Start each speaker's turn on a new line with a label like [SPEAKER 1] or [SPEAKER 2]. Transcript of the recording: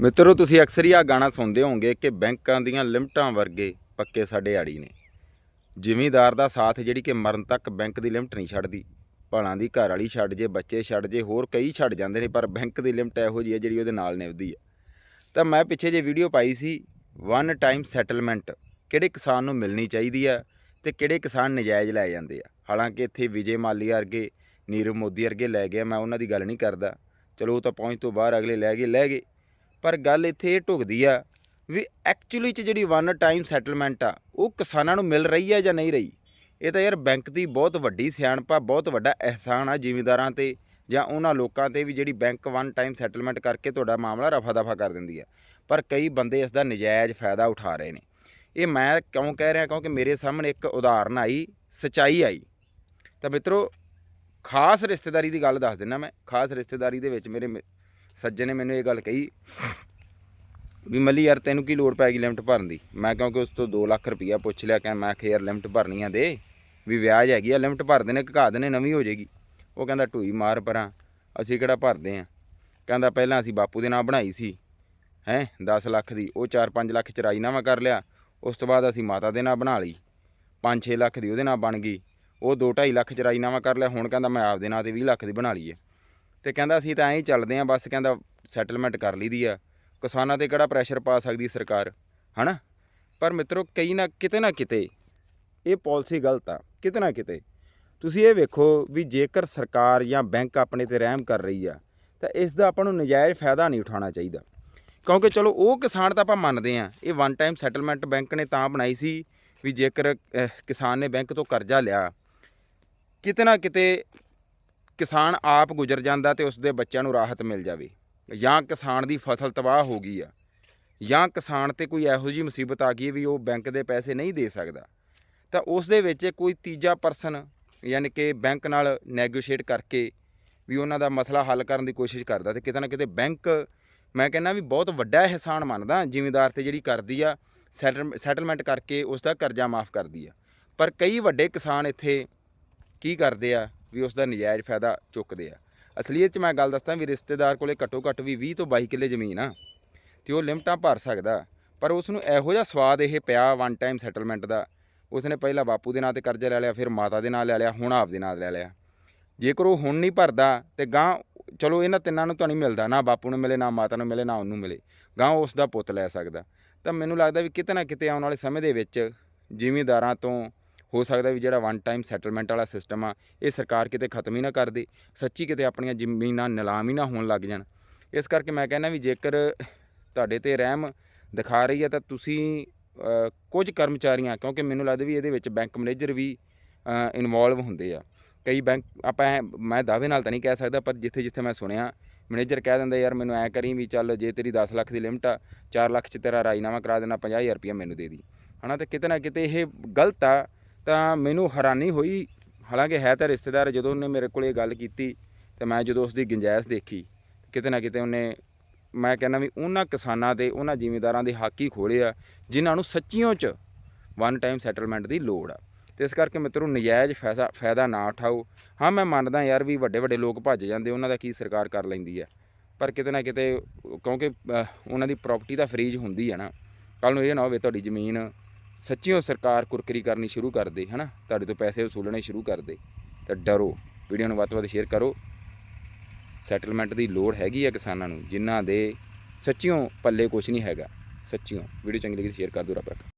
[SPEAKER 1] ਮਿੱਤਰੋ, ਤੁਸੀਂ ਅਕਸਰ ਹੀ ਆ ਗਾਣਾ ਸੁਣਦੇ ਹੋਵੋਗੇ ਕਿ ਬੈਂਕਾਂ ਦੀਆਂ ਲਿਮਟਾਂ ਵਰਗੇ ਪੱਕੇ ਸਾਡੇ ਆੜੀ ਨੇ। ਜ਼ਿਮੀਦਾਰ ਦਾ ਸਾਥ ਜਿਹੜੀ ਕਿ ਮਰਨ ਤੱਕ ਬੈਂਕ ਦੀ ਲਿਮਟ ਨਹੀਂ ਛੱਡਦੀ। ਭਾਲਾਂ ਦੀ ਘਰ ਵਾਲੀ ਛੱਡ ਜੇ, ਬੱਚੇ ਛੱਡ ਜੇ, ਹੋਰ ਕਈ ਛੱਡ ਜਾਂਦੇ ਨੇ, ਪਰ ਬੈਂਕ ਦੀ ਲਿਮਟ ਇਹੋ ਜਿਹੀ ਹੈ ਜਿਹੜੀ ਉਹਦੇ ਨਾਲ ਨਿਭਦੀ ਹੈ। ਤਾਂ ਮੈਂ ਪਿੱਛੇ ਜੇ ਵੀਡੀਓ ਪਾਈ ਸੀ ਵਨ ਟਾਈਮ ਸੈਟਲਮੈਂਟ ਕਿਹੜੇ ਕਿਸਾਨ ਨੂੰ ਮਿਲਣੀ ਚਾਹੀਦੀ ਆ ਤੇ ਕਿਹੜੇ ਕਿਸਾਨ ਨਜਾਇਜ਼ ਲੈ ਜਾਂਦੇ ਆ? ਹਾਲਾਂਕਿ ਇੱਥੇ ਵਿਜੇ ਮਾਲੀਆ ਵਰਗੇ, ਨੀਰਵ ਮੋਦੀ ਵਰਗੇ ਲੈ ਗਏ ਮੈਂ ਉਹਨਾਂ ਦੀ ਗੱਲ ਨਹੀਂ ਕਰਦਾ। ਚਲੋ ਉਹ ਤਾਂ ਪਹੁੰਚ ਤੋਂ ਬਾਹਰ ਅਗਲੇ ਲੈ ਗਏ ਲੈ ਗਏ। ਪਰ ਗੱਲ ਇੱਥੇ ਇਹ ਢੁਕਦੀ ਆ ਵੀ ਐਕਚੁਅਲੀ ਚ ਜਿਹੜੀ ਵਨ ਟਾਈਮ ਸੈਟਲਮੈਂਟ ਆ, ਉਹ ਕਿਸਾਨਾਂ ਨੂੰ ਮਿਲ ਰਹੀ ਆ ਜਾਂ ਨਹੀਂ ਰਹੀ? ਇਹ ਤਾਂ ਯਾਰ ਬੈਂਕ ਦੀ ਬਹੁਤ ਵੱਡੀ ਸਿਆਣਪਾ, ਬਹੁਤ ਵੱਡਾ ਅਹਿਸਾਨ ਆ ਜ਼ਿਮੀਂਦਾਰਾਂ ਤੇ ਜਾਂ ਉਹਨਾਂ ਲੋਕਾਂ ਤੇ ਵੀ ਜਿਹੜੀ ਬੈਂਕ ਵਨ ਟਾਈਮ ਸੈਟਲਮੈਂਟ ਕਰਕੇ ਤੁਹਾਡਾ ਮਾਮਲਾ ਰਫਾ ਦਫਾ ਕਰ ਦਿੰਦੀ ਆ। ਪਰ ਕਈ ਬੰਦੇ ਇਸ ਦਾ ਨਜਾਇਜ਼ ਫਾਇਦਾ ਉਠਾ ਰਹੇ ਨੇ। ਇਹ ਮੈਂ ਕਿਉਂ ਕਹਿ ਰਿਹਾ? ਕਿਉਂਕਿ ਮੇਰੇ ਸਾਹਮਣੇ ਇੱਕ ਉਦਾਹਰਨ ਆਈ, ਸਚਾਈ ਆਈ। ਤਾਂ ਮਿੱਤਰੋ, ਖਾਸ ਰਿਸ਼ਤੇਦਾਰੀ ਦੀ ਗੱਲ ਦੱਸ ਦਿੰਦਾ ਮੈਂ, ਖਾਸ ਰਿਸ਼ਤੇਦਾਰੀ ਦੇ ਵਿੱਚ ਮੇਰੇ ਸੱਜੇ ਨੇ ਮੈਨੂੰ ਇਹ ਗੱਲ ਕਹੀ ਵੀ ਮੱਲੀ ਯਾਰ ਤੈਨੂੰ ਕੀ ਲੋੜ ਪੈ ਗਈ ਲਿਮਟ ਭਰਨ ਦੀ? ਮੈਂ ਕਿਉਂਕਿ ਉਸ ਤੋਂ 2 ਲੱਖ ਰੁਪਈਆ ਪੁੱਛ ਲਿਆ ਕਿ ਮੈਂ ਕਿ ਯਾਰ ਲਿਮਟ ਭਰਨੀ ਆ ਦੇ, ਵੀ ਵਿਆਜ ਹੈਗੀ ਆ, ਲਿਮਟ ਭਰਦੇ ਨੇ ਘਾ ਦੇਣੇ, ਨਵੀਂ ਹੋ ਜਾਏਗੀ। ਉਹ ਕਹਿੰਦਾ ਟੂਈ ਮਾਰ ਪਰਾਂ, ਅਸੀਂ ਕਿਹੜਾ ਭਰਦੇ ਆ? ਕਹਿੰਦਾ, ਪਹਿਲਾਂ ਅਸੀਂ ਬਾਪੂ ਦੇ ਨਾਂ ਬਣਾਈ ਸੀ, ਹੈ 10 ਲੱਖ ਦੀ, ਉਹ 4-5 ਲੱਖ ਚਰਾਈ ਨਾਵਾ ਕਰ ਲਿਆ, ਉਸ ਤੋਂ ਬਾਅਦ ਅਸੀਂ ਮਾਤਾ ਦੇ ਨਾਂ ਬਣਾ ਲਈ 5-6 ਲੱਖ ਦੀ ਉਹਦੇ ਨਾਂ ਬਣ ਗਈ, ਉਹ 2-2.5 ਲੱਖ ਚਰਾਈ ਨਾਵਾ ਕਰ ਲਿਆ, ਹੁਣ ਕਹਿੰਦਾ, ਮੈਂ ਆਪਦੇ ਨਾਂ ਤੇ 20 ਲੱਖ ਦੀ ਬਣਾ ਲਈ ਹੈ ਤੇ ਕਹਿੰਦਾ ਅਸੀਂ ਤਾਂ ਐਂ ਹੀ ਚੱਲਦੇ ਆਂ ਬਸ ਕਹਿੰਦਾ ਸੈਟਲਮੈਂਟ ਕਰ ਲਈਦੀ ਆ। ਕਿਸਾਨਾਂ ਤੇ ਕਿਹੜਾ ਪ੍ਰੈਸ਼ਰ ਪਾ ਸਕਦੀ ਸਰਕਾਰ, ਹਨਾ? ਪਰ ਮਿੱਤਰੋ, ਕਈ ਨਾ ਕਿਤੇ ਨਾ ਕਿਤੇ ਇਹ ਪਾਲਿਸੀ ਗਲਤ ਆ, ਕਿਤੇ ਨਾ ਕਿਤੇ। ਤੁਸੀਂ ਇਹ ਵੇਖੋ ਵੀ ਜੇਕਰ ਸਰਕਾਰ ਜਾਂ ਬੈਂਕ ਆਪਣੇ ਤੇ ਰਹਿਮ ਕਰ ਰਹੀ ਆ, ਤਾਂ ਇਸ ਦਾ ਆਪਾਂ ਨੂੰ ਨਜਾਇਜ਼ ਫਾਇਦਾ ਨਹੀਂ ਉਠਾਉਣਾ ਚਾਹੀਦਾ। ਕਿਉਂਕਿ ਚਲੋ, ਉਹ ਕਿਸਾਨ ਤਾਂ ਆਪਾਂ ਮੰਨਦੇ ਆ ਇਹ ਵਨ ਟਾਈਮ ਸੈਟਲਮੈਂਟ ਬੈਂਕ ਨੇ ਤਾਂ ਬਣਾਈ ਸੀ ਵੀ ਜੇਕਰ ਕਿਸਾਨ ਨੇ ਬੈਂਕ ਤੋਂ ਕਰਜ਼ਾ ਲਿਆ, ਕਿਤੇ ਨਾ ਕਿਤੇ ਕਿਸਾਨ ਆਪ ਗੁਜ਼ਰ ਜਾਂਦਾ ਤੇ ਉਸ ਦੇ ਬੱਚਿਆਂ ਨੂੰ ਰਾਹਤ ਮਿਲ ਜਾਵੇ। ਜਾਂ ਕਿਸਾਨ ਦੀ ਫਸਲ ਤਬਾਹ ਹੋ ਗਈ ਆ। ਜਾਂ ਕਿਸਾਨ ਤੇ ਕੋਈ ਇਹੋ ਜਿਹੀ ਮੁਸੀਬਤ ਆ ਗਈ ਵੀ ਉਹ ਬੈਂਕ ਦੇ ਪੈਸੇ ਨਹੀਂ ਦੇ ਸਕਦਾ। ਤਾਂ ਉਸ ਦੇ ਵਿੱਚ ਕੋਈ ਤੀਜਾ ਪਰਸਨ ਯਾਨੀ ਕਿ ਬੈਂਕ ਨਾਲ ਨੈਗੋਸ਼ੀਏਟ ਕਰਕੇ ਵੀ ਉਹਨਾਂ ਦਾ ਮਸਲਾ ਹੱਲ ਕਰਨ ਦੀ ਕੋਸ਼ਿਸ਼ ਕਰਦਾ ਤੇ ਕਿਤੇ ਨਾ ਕਿਤੇ ਬੈਂਕ ਮੈਂ ਕਹਿੰਦਾ ਵੀ ਬਹੁਤ ਵੱਡਾ ਇਹਸਾਨ ਮੰਨਦਾ, ਜ਼ਿਮੀਂਦਾਰ ਤੇ ਜਿਹੜੀ ਕਰਦੀ ਆ ਸੈਟਲਮੈਂਟ ਕਰਕੇ ਉਸ ਦਾ ਕਰਜ਼ਾ ਮਾਫ ਕਰਦੀ ਆ। ਪਰ ਕਈ ਵੱਡੇ ਕਿਸਾਨ ਇੱਥੇ ਕੀ ਕਰਦੇ ਆ ਵੀ ਉਸ ਦਾ ਨਜਾਇਜ਼ ਫਾਇਦਾ ਚੁੱਕਦੇ ਆ। ਅਸਲੀਅਤ 'ਚ ਮੈਂ ਗੱਲ ਦੱਸਦਾ ਵੀ ਰਿਸ਼ਤੇਦਾਰ ਕੋਲੇ ਘੱਟੋ ਘੱਟ ਵੀ 20 ਤੋਂ 22 ਕਿੱਲੇ ਜ਼ਮੀਨ ਆ ਤੇ ਉਹ ਲਿਮਟਾਂ ਭਰ ਸਕਦਾ, ਪਰ ਉਸ ਨੂੰ ਇਹੋ ਜਿਹਾ ਸਵਾਦ ਇਹ ਪਿਆ ਵਨ ਟਾਈਮ ਸੈਟਲਮੈਂਟ ਦਾ। ਉਸ ਨੇ ਪਹਿਲਾਂ ਬਾਪੂ ਦੇ ਨਾਂ ਤੇ ਕਰਜ਼ਾ ਲੈ ਲਿਆ, ਫਿਰ ਮਾਤਾ ਦੇ ਨਾਂ ਲੈ ਲਿਆ, ਹੁਣ ਆਪ ਦੇ ਨਾਂ ਲੈ ਲਿਆ। ਜੇਕਰ ਉਹ ਹੁਣ ਨਹੀਂ ਭਰਦਾ ਤੇ ਗਾਂ ਚਲੋ ਇਹਨਾਂ ਤਿੰਨਾਂ ਨੂੰ ਤਾਂ ਨਹੀਂ ਮਿਲਦਾ, ਨਾ ਬਾਪੂ ਨੂੰ ਮਿਲੇ, ਨਾ ਮਾਤਾ ਨੂੰ ਮਿਲੇ, ਨਾ ਉਹਨੂੰ ਮਿਲੇ। ਗਾਂ ਉਸ ਦਾ ਪੁੱਤ ਲੈ ਸਕਦਾ। ਤਾਂ ਮੈਨੂੰ ਲੱਗਦਾ ਵੀ ਕਿਤੇ ਨਾ ਕਿਤੇ ਆਉਣ ਵਾਲੇ ਸਮੇਂ ਦੇ ਵਿੱਚ ਜ਼ਿਮੀਂਦਾਰਾਂ ਤੋਂ ਹੋ ਸਕਦਾ ਵੀ ਜਿਹੜਾ ਵਨ ਟਾਈਮ ਸੈਟਲਮੈਂਟ ਵਾਲਾ ਸਿਸਟਮ ਆ, ਇਹ ਸਰਕਾਰ ਕਿਤੇ ਖਤਮ ਹੀ ਨਾ ਕਰ ਦੇ, ਸੱਚੀ ਕਿਤੇ ਆਪਣੀਆਂ ਜ਼ਮੀਨਾਂ ਨਿਲਾਮ ਹੀ ਨਾ ਹੋਣ ਲੱਗ ਜਾਣ। ਇਸ ਕਰਕੇ ਮੈਂ ਕਹਿੰਦਾ ਵੀ ਜੇਕਰ ਤੁਹਾਡੇ ਤੇ ਰਹਿਮ ਦਿਖਾ ਰਹੀ ਹੈ ਤਾਂ ਤੁਸੀਂ ਕੁਝ ਕਰਮਚਾਰੀਆਂ, ਕਿਉਂਕਿ ਮੈਨੂੰ ਲੱਗਦਾ ਵੀ ਇਹਦੇ ਵਿੱਚ ਬੈਂਕ ਮੈਨੇਜਰ ਵੀ ਇਨਵੋਲਵ ਹੁੰਦੇ ਆ। ਕਈ ਬੈਂਕ ਆਪਾਂ ਐਂ- ਮੈਂ ਦਾਅਵੇ ਨਾਲ ਤਾਂ ਨਹੀਂ ਕਹਿ ਸਕਦਾ, ਪਰ ਜਿੱਥੇ ਜਿੱਥੇ ਮੈਂ ਸੁਣਿਆ ਮੈਨੇਜਰ ਕਹਿ ਦਿੰਦਾ, ਯਾਰ ਮੈਨੂੰ ਐ ਕਰੀ ਵੀ ਚੱਲ ਜੇ ਤੇਰੀ 10 ਲੱਖ ਦੀ ਲਿਮਟ ਆ 4 ਲੱਖ ਚ ਤੇਰਾ ਰਾਜਨਾਮਾ ਕਰਾ ਦੇਣਾ 50000 ਰੁਪਇਆ ਮੈਨੂੰ ਦੇ ਦੀ। ਹਨਾ, ਤੇ ਕਿਤੇ ਨਾ ਕਿਤੇ ਇਹ ਗਲਤ ਆ ਤਾਂ ਮੈਨੂੰ ਹੈਰਾਨੀ ਹੋਈ। ਹਾਲਾਂਕਿ ਹੈ ਤਾਂ ਰਿਸ਼ਤੇਦਾਰ ਜਦੋਂ ਉਹਨੇ ਮੇਰੇ ਕੋਲ ਇਹ ਗੱਲ ਕੀਤੀ, ਤੇ ਮੈਂ ਜਦੋਂ ਉਸ ਦੀ ਗੁੰਜਾਇਸ਼ ਦੇਖੀ, ਕਿਤੇ ਨਾ ਕਿਤੇ ਉਹਨੇ ਮੈਂ ਕਹਿੰਦਾ ਵੀ ਉਹਨਾਂ ਕਿਸਾਨਾਂ ਦੇ, ਉਹਨਾਂ ਜ਼ਿਮੀਂਦਾਰਾਂ ਦੇ ਹੱਕ ਹੀ ਖੋਲੇ ਆ, ਜਿਨ੍ਹਾਂ ਨੂੰ ਸੱਚੀਓ ਚ ਵਨ ਟਾਈਮ ਸੈਟਲਮੈਂਟ ਦੀ ਲੋੜ ਆ। ਤੇ ਇਸ ਕਰਕੇ ਮਿੱਤਰੋ ਨਜਾਇਜ਼ ਫਾਇਦਾ ਫਾਇਦਾ ਨਾ ਉਠਾਓ। ਹਾਂ, ਮੈਂ ਮੰਨਦਾ ਯਾਰ ਵੀ ਵੱਡੇ ਵੱਡੇ ਲੋਕ ਭੱਜ ਜਾਂਦੇ, ਉਹਨਾਂ ਦਾ ਕੀ ਸਰਕਾਰ ਕਰ ਲੈਂਦੀ ਆ। ਪਰ ਕਿਤੇ ਨਾ ਕਿਤੇ, ਕਿਉਂਕਿ ਉਹਨਾਂ ਦੀ ਪ੍ਰਾਪਰਟੀ ਤਾਂ ਫਰੀਜ ਹੁੰਦੀ ਆ ਨਾ। ਕੱਲ ਨੂੰ ਇਹ ਨਾ ਹੋਵੇ ਤੁਹਾਡੀ ਜ਼ਮੀਨ ਸੱਚੀਓ ਸਰਕਾਰ ਕੁਰਕਰੀ ਕਰਨੀ ਸ਼ੁਰੂ ਕਰ ਦੇ, ਹਨਾ? ਤੁਹਾਡੇ ਤੋਂ ਪੈਸੇ ਵਸੂਲਣੇ ਸ਼ੁਰੂ ਕਰ ਦੇ। ਤਾਂ ਡਰੋ, ਵੀਡੀਓ ਨੂੰ ਵੱਧ ਤੋਂ ਵੱਧ ਸ਼ੇਅਰ ਕਰੋ। ਸੈਟਲਮੈਂਟ ਦੀ ਲੋੜ ਹੈਗੀ ਆ ਕਿਸਾਨਾਂ ਨੂੰ, ਜਿਨ੍ਹਾਂ ਦੇ ਸੱਚੀਓ ਪੱਲੇ ਕੁਝ ਨਹੀਂ ਹੈਗਾ। ਸੱਚੀਓ, ਵੀਡੀਓ ਚੰਗੀ ਲੱਗੀ ਸ਼ੇਅਰ ਕਰ ਦਿਓ ਰੱਬ ਰੱਖਾ।